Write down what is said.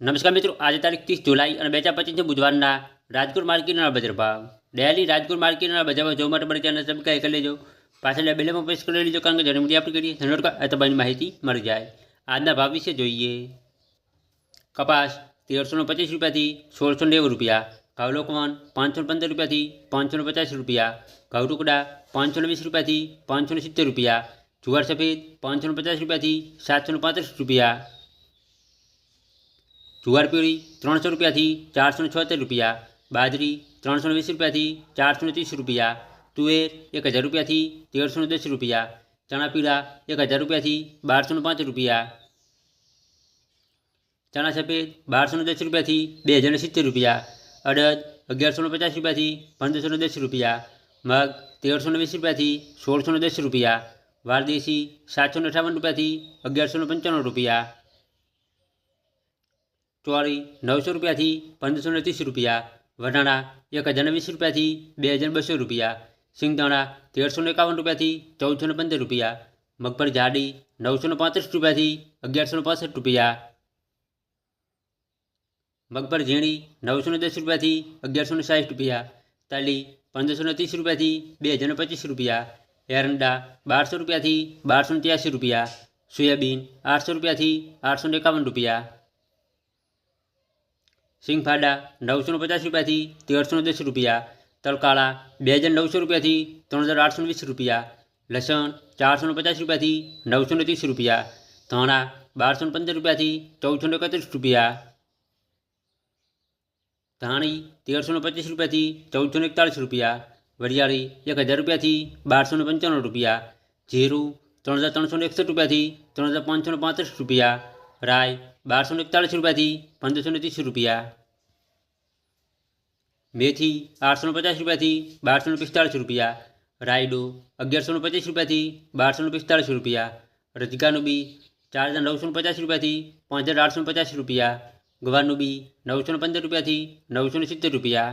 નમસ્કાર મિત્રો આજે તારીખ ત્રીસ જુલાઈ અને બે હજાર પચીસ બુધવારના રાજકોટ માર્કેટના બજાર ભાવ ડેલી રાજકોટ માર્કેટના બજારમાં જોવા માટે મારી ચેનલ સબસ્ક્રાઈબ કરી લેજો પાછળ બેલેમાં પ્રેસ કરી લેજો કારણ કે જન્મ મીડિયા આપણે કરીએ ધન્યવાદ કરો આ તમારી માહિતી મળી જાય આજના ભાવ વિશે જોઈએ કપાસ તેરસો પચીસ રૂપિયાથી સોળસો નેવું રૂપિયા ઘઉં લોકવન પાંચસો પંદર રૂપિયાથી પાંચસો પચાસ રૂપિયા ઘઉં ટુકડા પાંચસો વીસ રૂપિયાથી પાંચસો સિત્તેર રૂપિયા જુવાર સફેદ પાંચસો પચાસ રૂપિયાથી સાતસો પાંત્રીસ રૂપિયા જુવાર પીળી ત્રણસો રૂપિયાથી ચારસો છોતેર રૂપિયા, બાજરી ત્રણસો વીસ રૂપિયાથી ચારસો ત્રીસ રૂપિયા, તુવેર એક હજાર રૂપિયાથી તેરસો દસ રૂપિયા, ચણા પીળા એક હજાર રૂપિયાથી બારસો પાંચ રૂપિયા, ચણા સફેદ બારસો દસ રૂપિયાથી બે હજાર સિત્તેર રૂપિયા, અડદ અગિયારસો પચાસ રૂપિયાથી પંદરસો દસ રૂપિયા, મગ તેરસો વીસ રૂપિયાથી સોળસો દસ રૂપિયા, વારદેશી સાતસો અઠાવન રૂપિયાથી અગિયારસો પંચાણું રૂપિયા ચોરી નવસો રૂપિયાથી પંદરસો ને ત્રીસ રૂપિયા વટાણા એક હજાર વીસ રૂપિયાથી બે હજાર બસો રૂપિયા સિંગદાણા તેરસો ને એકાવન રૂપિયાથી ચૌદસો ને પંદર રૂપિયા મગફળી જાડી નવસો ને પાંત્રીસ રૂપિયાથી અગિયારસો ને પાસઠ રૂપિયા મગફળી ઝીણી નવસો ને દસ રૂપિયાથી અગિયારસો ને સાઠ રૂપિયા તાલી પંદરસો ને ત્રીસ રૂપિયાથી બે હજાર ને પચીસ રૂપિયા એરંડા બારસો રૂપિયાથી બારસો ને ત્યાસી રૂપિયા સોયાબીન આઠસો રૂપિયાથી આઠસો ને એકાવન રૂપિયા સિંગફાડા નવસો પચાસ રૂપિયાથી તેરસો દસ રૂપિયા તલકાળા બે હજાર નવસો રૂપિયાથી ત્રણ હજાર આઠસો વીસ રૂપિયા લસણ ચારસો પચાસ રૂપિયાથી નવસો ત્રીસ રૂપિયા ધાણા બારસો પંદર રૂપિયાથી ચૌદસો એકત્રીસ રૂપિયા ધાણી તેરસો પચીસ રૂપિયાથી ચૌદસો એકતાળીસ રૂપિયા વરિયાળી એક હજાર રૂપિયાથી બારસો પંચાણું રૂપિયા જીરું ત્રણ હજાર ત્રણસો એકસઠ રૂપિયાથી ત્રણ હજાર પાંચસો પાંત્રીસ રૂપિયા રાય બારસો એકતાળીસ રૂપિયાથી પંદરસો ને ત્રીસ રૂપિયા. મેથી આઠસો પચાસ રૂપિયાથી બારસો પિસ્તાળીસ રૂપિયા. રાયડો અગિયારસો પચીસ રૂપિયાથી બારસો પિસ્તાળીસ રૂપિયા. રજકાનું બી ચાર હજાર નવસો પચાસ રૂપિયાથી પાંચ હજાર આઠસો પચાસ રૂપિયા. ગવારનું બી નવસો પંદર રૂપિયાથી નવસો સિત્તેર રૂપિયા.